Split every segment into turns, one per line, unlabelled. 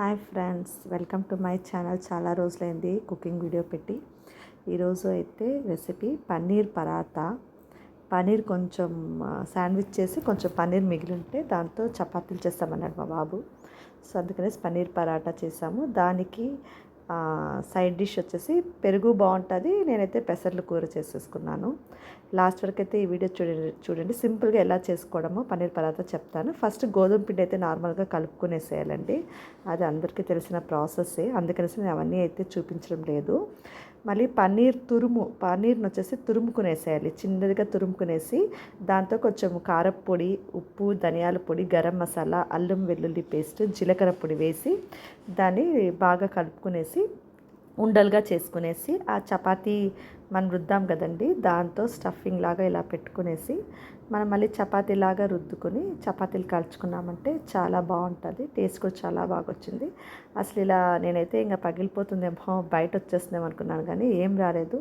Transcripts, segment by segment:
Hi friends welcome to my channel. చాలా రోజులైంది cooking video పెట్టి. ఈరోజు అయితే రెసిపీ పన్నీర్ పరాతా. పన్నీర్ కొంచెం శాండ్విచ్ చేసి కొంచెం పన్నీర్ మిగిలి ఉంటే దాంతో చపాతీలు చేస్తామన్నాడు మా బాబు. సో అందుకనేసి పన్నీర్ పరాటా చేసాము. దానికి సైడ్ డిష్ వచ్చేసి పెరుగు బాగుంటుంది. నేనైతే పెసర్లు కూర చేసేసుకున్నాను. లాస్ట్ వరకు అయితే ఈ వీడియో చూడండి చూడండి. సింపుల్గా ఎలా చేసుకోవడమో పన్నీర్ పరాత చెప్తాను. ఫస్ట్ గోధుమ పిండి అయితే నార్మల్గా కలుపుకునేసేయాలండి. అది అందరికీ తెలిసిన ప్రాసెస్సే. అందుకనేసి నేను అవన్నీ అయితే చూపించడం లేదు. మళ్ళీ పన్నీర్ తురుము పన్నీర్ని వచ్చేసి తురుముకునేసేయాలి. చిన్నదిగా తురుముకునేసి దాంతో కొంచెం కారపొడి ఉప్పు ధనియాల పొడి గరం మసాలా అల్లం వెల్లుల్లి పేస్ట్ జీలకర్ర పొడి వేసి దాన్ని బాగా కలుపుకునేసి ఉండలుగా చేసుకునేసి ఆ చపాతీ మనం రుద్దాం కదండి. దాంతో స్టఫింగ్ లాగా ఇలా పెట్టుకునేసి మనం మళ్ళీ చపాతీలాగా రుద్దుకొని చపాతీలు కాల్చుకున్నామంటే చాలా బాగుంటుంది. టేస్ట్ కూడా చాలా బాగా వచ్చింది. అసలు ఇలా నేనైతే ఇంకా పగిలిపోతుందేమో బయట వచ్చేస్తుందేమో అనుకున్నాను కానీ ఏం రాలేదు.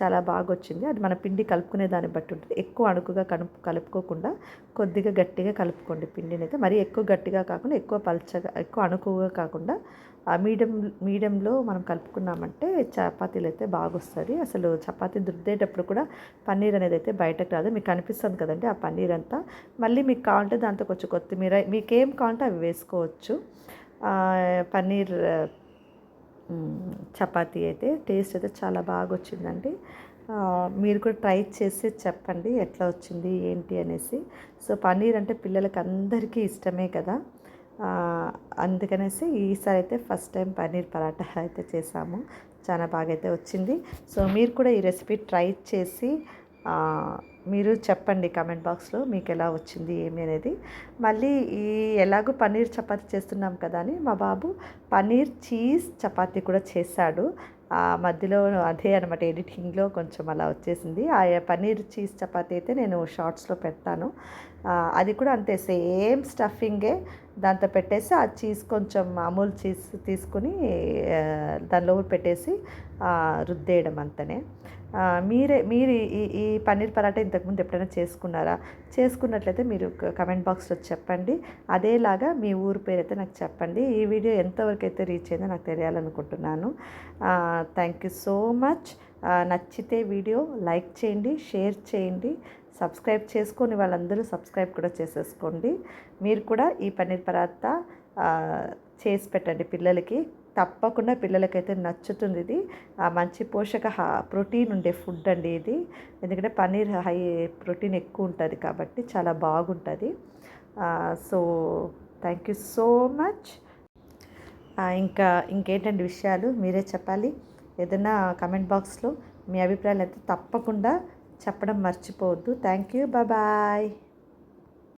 చాలా బాగా వచ్చింది. అది మన పిండి కలుపుకునే దాన్ని బట్టి ఉంటుంది. ఎక్కువ అణుకుగా కలుపు కలుపుకోకుండా కొద్దిగా గట్టిగా కలుపుకోండి పిండిని అయితే. మరీ ఎక్కువ గట్టిగా కాకుండా ఎక్కువ పల్చగా ఎక్కువ అణుకుగా కాకుండా మీడియం మీడియంలో మనం కలుపుకున్నామంటే చపాతీలు అయితే బాగా వస్తుంది అసలు చపాతి దుద్దేటప్పుడు కూడా పన్నీర్ అనేది అయితే బయటకు రాదు. మీకు కనిపిస్తుంది కదండి ఆ పన్నీర్ అంతా. మళ్ళీ మీకు కావాలంటే దాంతో కొంచెం కొత్తిమీర మీకేం కావాలంటే అవి వేసుకోవచ్చు. పన్నీర్ చపాతీ అయితే టేస్ట్ అయితే చాలా బాగా వచ్చిందండి. మీరు కూడా ట్రై చేసి చెప్పండి ఎట్లా వచ్చింది ఏంటి అనేసి. సో పన్నీర్ అంటే పిల్లలకి అందరికీ ఇష్టమే కదా. అందుకనేసి ఈసారి అయితే ఫస్ట్ టైం పన్నీర్ పరాటా అయితే చేసాము. చాలా బాగా అయితే వచ్చింది. సో మీరు కూడా ఈ రెసిపీ ట్రై చేసి మీరు చెప్పండి కామెంట్ బాక్స్లో మీకు ఎలా వచ్చింది ఏమి అనేది. మళ్ళీ ఈ ఎలాగో పన్నీర్ చపాతీ చేస్తున్నాం కదా అని మా బాబు పన్నీర్ చీజ్ చపాతీ కూడా చేశాడు. మధ్యలో అదే అనమాట ఎడిటింగ్లో కొంచెం అలా వచ్చేసింది. ఆ పన్నీర్ చీజ్ చపాతీ అయితే నేను షార్ట్స్లో పెడతాను. అది కూడా అంతే సేమ్ స్టఫింగే దాంతో పెట్టేసి ఆ చీజ్ కొంచెం అమూల్ చీజ్ తీసుకుని దానిలో పెట్టేసి రుద్దేయడం అంతనే. మీరే మీరు ఈ ఈ పన్నీర్ పరాటా ఇంతకుముందు ఎప్పుడైనా చేసుకున్నారా? చేసుకున్నట్లయితే మీరు కమెంట్ బాక్స్లో చెప్పండి. అదేలాగా మీ ఊరు పేరు అయితే నాకు చెప్పండి. ఈ వీడియో ఎంతవరకు అయితే రీచ్ అయిందో నాకు తెలియాలనుకుంటున్నాను. Thank you so much. నచ్చితే వీడియో లైక్ చేయండి షేర్ చేయండి సబ్స్క్రైబ్ చేసుకొని వాళ్ళందరూ సబ్స్క్రైబ్ కూడా చేసేసుకోండి. మీరు కూడా ఈ పన్నీర్ పరాత చేసి పెట్టండి పిల్లలకి. తప్పకుండా పిల్లలకైతే నచ్చుతుంది ఇది. మంచి పోషక ప్రోటీన్ ఉండే ఫుడ్ అండి ఇది. ఎందుకంటే పన్నీర్ హై ప్రోటీన్ ఎక్కువ ఉంటుంది కాబట్టి చాలా బాగుంటుంది. So thank you so much. ఇంకా ఇంకేంటండి విషయాలు? మీరే చెప్పాలి. ఏదైనా కమెంట్ బాక్స్లో మీ అభిప్రాయాలు అయితే తప్పకుండా చెప్పడం మర్చిపోవద్దు. Thank you bye